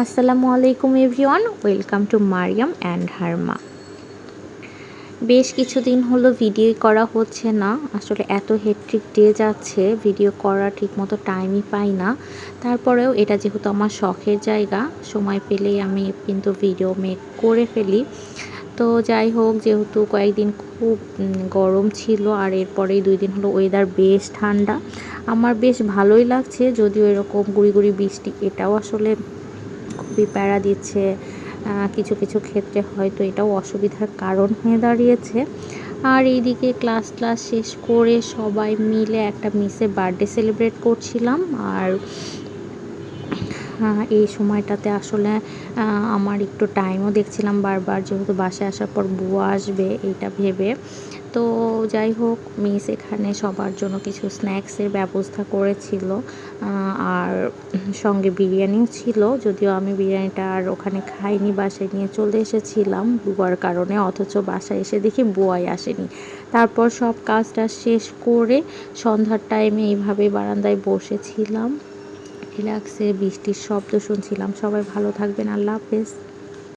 আসসালামু আলাইকুম everyone, welcome to Mariam and Harma. বেশ কিছুদিন হলো ভিডিও করা হচ্ছে না, আসলে এত হেট্রিক ডে যাচ্ছে, ভিডিও করা ঠিকমতো টাইমই পাই না। তারপরেও এটা যেহেতু আমার শখের জায়গা, সময় পেলেই আমি কিন্তু ভিডিও মেক করে ফেলি। তো যাই হোক, যেহেতু কয়েকদিন খুব গরম ছিল, আর এরপরেই দুই দিন হলো ওয়েদার বেশ ঠান্ডা। আমার বেশ ভালোই লাগছে, যদিও এরকম গুড়ি গুড়ি বৃষ্টি, এটাও আসলে খুবই প্যারা দিচ্ছে কিছু কিছু ক্ষেত্রে হয়তো এটাও অসুবিধার কারণ হয়ে দাঁড়িয়েছে। আর এইদিকে ক্লাস ক্লাস শেষ করে সবাই মিলে একটা মিসের বার্থডে সেলিব্রেট করছিলাম। আর এই সময়টাতে আসলে আমার একটু টাইমও দেখছিলাম বারবার, যেহেতু বাসায় আসার পর বুয়া আসবে এইটা ভেবে। তো যাই হোক, মিস এখানে সবার জন্য কিছু স্ন্যাক্সের ব্যবস্থা করেছিল। আর সঙ্গে বিরিয়ানিও ছিল, যদিও আমি বিরিয়ানিটা আর ওখানে খাইনি, বাসায় নিয়ে চলে এসেছিলাম বুয়ার কারণে, অথচ বাসায় এসে দেখি বুয়াই আসেনি। তারপর সব কাজটা শেষ করে সন্ধ্যার টাইমে এইভাবে বারান্দায় বসেছিলাম। রিল্যাক্সে বৃষ্টির শব্দ শুনছিলাম। সবাই ভালো থাকবেন, আল্লাহ হাফেজ।